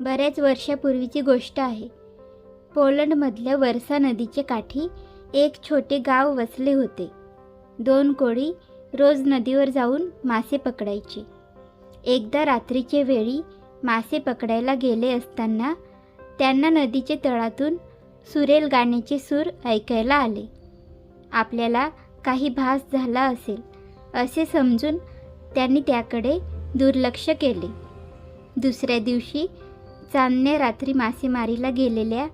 बऱ्याच वर्षापूर्वीची गोष्ट आहे. पोलंडमधल्या वर्सा नदीच्या काठी एक छोटे गाव वसले होते. दोन कोळी रोज नदीवर जाऊन मासे पकडायचे. एकदा रात्रीच्या वेळी मासे पकडायला गेले असताना त्यांना नदीच्या तळातून सुरेल गाण्याचे सूर ऐकायला आले. आपल्याला काही भास झाला असेल असे समजून त्यांनी त्याकडे दुर्लक्ष केले. दुसऱ्या दिवशी चांदने रात्री मासेमारीला गेलेल्या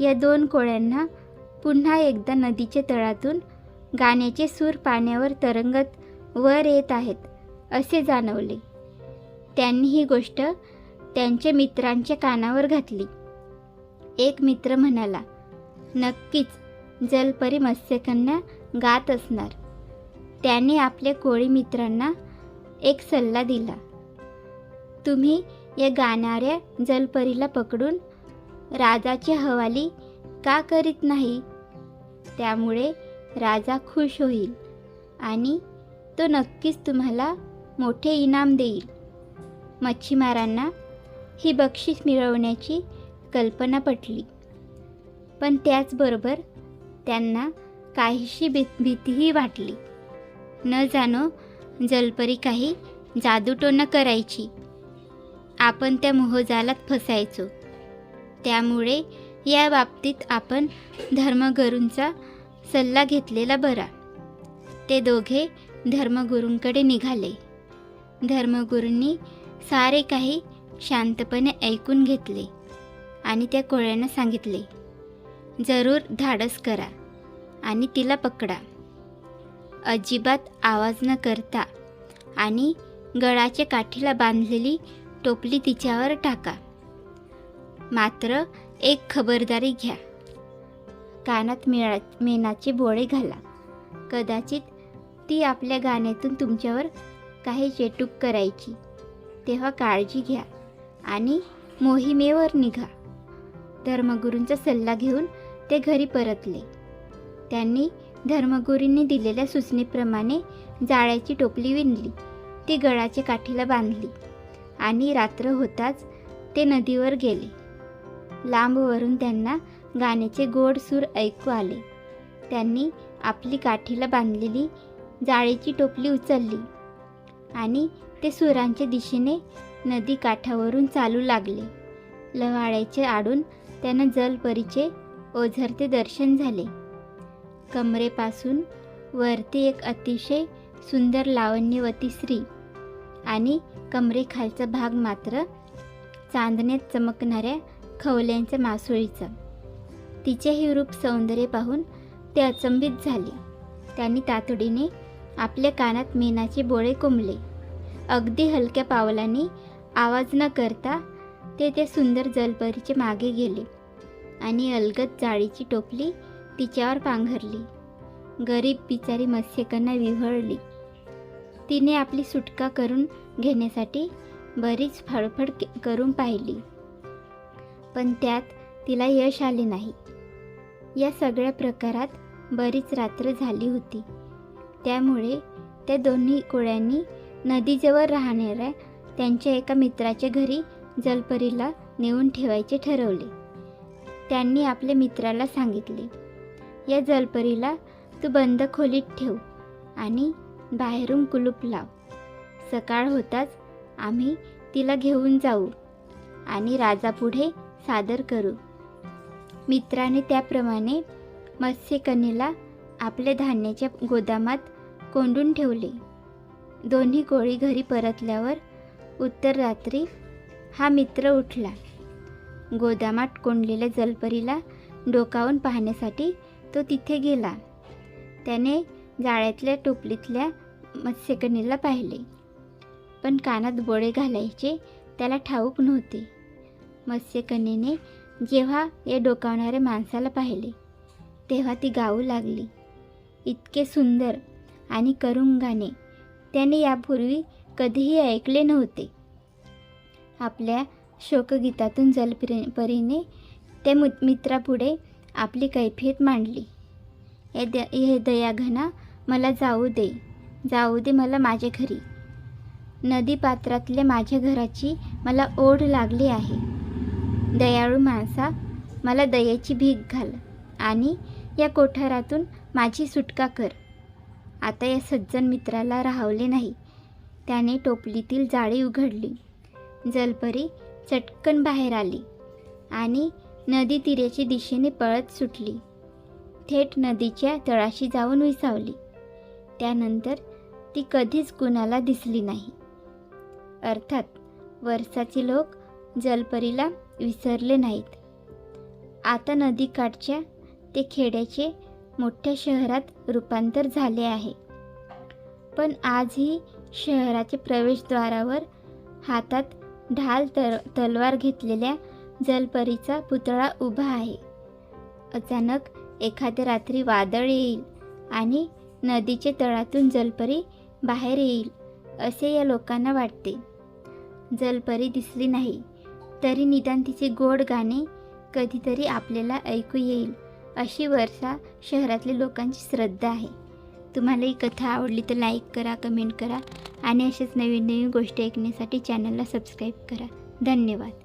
या दोन कोळ्यांना पुन्हा एकदा नदीच्या तळातून गाण्याचे सूर पाण्यावर तरंगत वर येत आहेत असे जाणवले. त्यांनी ही गोष्ट त्यांच्या मित्रांच्या कानावर घातली. एक मित्र म्हणाला नक्कीच जलपरी मत्स्यकन्या गात असणार. त्याने आपल्या कोळी मित्रांना एक सल्ला दिला तुम्ही या गाणाऱ्या जलपरीला पकडून राजाची हवाली का करीत नाही? त्यामुळे राजा खुश होईल आणि तो नक्कीच तुम्हाला मोठे इनाम देईल. मच्छीमारांना ही बक्षीस मिळवण्याची कल्पना पटली. पण त्याचबरोबर त्यांना काहीशी भी भीतीही वाटली. न जाणो जलपरी काही जादूटोनं करायची. आपण त्या मोहजालात फसायचो. त्यामुळे या बाबतीत आपण धर्मगुरूंचा सल्ला घेतलेला बरा. ते दोघे धर्मगुरूंकडे निघाले. धर्मगुरूंनी सारे काही शांतपणे ऐकून घेतले आणि त्या कोळ्यांना सांगितले जरूर धाडस करा आणि तिला पकडा. अजिबात आवाज न करता आणि गळाच्या काठीला बांधलेली टोपली तिच्यावर टाका. मात्र एक खबरदारी घ्या. कानात मेळा मेणाचे बोळे घाला. कदाचित ती आपल्या गाण्यातून तुमच्यावर काही चेटूक करायची. तेव्हा काळजी घ्या आणि मोहिमेवर निघा. धर्मगुरूंचा सल्ला घेऊन ते घरी परतले. त्यांनी धर्मगुरूंनी दिलेल्या सूचनेप्रमाणे जाळ्याची टोपली विणली. ती गळाच्या काठीला बांधली. आणि रात्र होताच ते नदीवर गेले. लांबवरून त्यांना गाण्याचे गोड सूर ऐकू आले. त्यांनी आपली काठीला बांधलेली जाळीची टोपली उचलली आणि ते सुरांच्या दिशेने नदी काठावरून चालू लागले. लवाळ्याचे आडून त्यांना जलपरीचे ओझरते दर्शन झाले. कमरेपासून वरती एक अतिशय सुंदर लावण्यवती स्त्री आणि कमरेखालचा भाग मात्र चांदण्यात चमकणाऱ्या खवल्यांच्या मासोळीचा. तिचे हे रूप सौंदर्य पाहून ते अचंबित झाले. त्यांनी तातडीने आपल्या कानात मेनाचे बोळे कोंबले. अगदी हलक्या पावलांनी आवाज न करता ते त्या सुंदर जलपरीचे मागे गेले आणि अलगत जाळीची टोपली तिच्यावर पांघरली. गरीब बिचारी मत्स्यकन्या विव्हळली तिने आपली सुटका करून घेण्यासाठी बरीच फडफड करून पाहिली. पण त्यात तिला यश आले नाही. या सगळ्या प्रकारात बरीच रात्र झाली होती. त्यामुळे त्या दोन्ही कोळ्यांनी नदीजवळ राहणाऱ्या त्यांच्या एका मित्राच्या घरी जलपरीला नेऊन ठेवायचे ठरवले. त्यांनी आपल्या मित्राला सांगितले या जलपरीला तू बंद खोलीत ठेव आणि बाहेरून कुलूप लाव. सकाळ होताच आम्ही तिला घेऊन जाऊ आणि राजापुढे सादर करू. मित्राने त्याप्रमाणे मत्स्यकन्येला आपल्या धान्याच्या गोदामात कोंडून ठेवले. दोन्ही कोळी घरी परतल्यावर उत्तर रात्री हा मित्र उठला. गोदामात कोंडलेल्या जलपरीला डोकावून पाहण्यासाठी तो तिथे गेला. त्याने जाळ्यातल्या टोपलीतल्या मत्स्यकन्येला पाहिले. पण कानात बोळे घालायचे त्याला ठाऊक नव्हते. मत्स्यकन्येने जेव्हा या डोकावणाऱ्या माणसाला पाहिले तेव्हा ती गाऊ लागली. इतके सुंदर आणि करुण गाणे त्याने यापूर्वी कधीही ऐकले नव्हते. आपल्या शोकगीतातून जलपरी परीने त्या मु मित्रापुढे आपली कैफियत मांडली. हे द हे दयाघना मला जाऊ दे. जाऊ दे मला माझ्या घरी. नदीपात्रातल्या माझ्या घराची मला ओढ लागली आहे. दयाळू माणसा मला दयेची भीक घाल आणि या कोठारातून माझी सुटका कर. आता या सज्जन मित्राला राहवले नाही. त्याने टोपलीतील जाळी उघडली. जलपरी चटकन बाहेर आली आणि नदी तिरेच्या दिशेने पळत सुटली. थेट नदीच्या तळाशी जाऊन विसावली. त्यानंतर ती कधीच कुणाला दिसली नाही. अर्थात वर्षाचे लोक जलपरीला विसरले नाहीत. आता नदीकाठच्या ते खेड्याचे मोठ्या शहरात रूपांतर झाले आहे. पण आजही शहराच्या प्रवेशद्वारावर हातात ढाल तर तलवार घेतलेल्या जलपरीचा पुतळा उभा आहे. अचानक एखाद्या रात्री वादळ येईल आणि नदीच्या तळातून जलपरी बाहेर येईल असे या लोकांना वाटते. जलपरी दिसली नाही तरी निदान तिचे गोड गाणे कधीतरी आपल्याला ऐकू येईल अशी वर्षा शहरातल्या लोकांची श्रद्धा आहे. तुम्हाला ही कथा आवडली तर लाईक करा कमेंट करा आणि अशाच नवीन नवीन गोष्टी ऐकण्यासाठी चॅनलला सबस्क्राईब करा. धन्यवाद.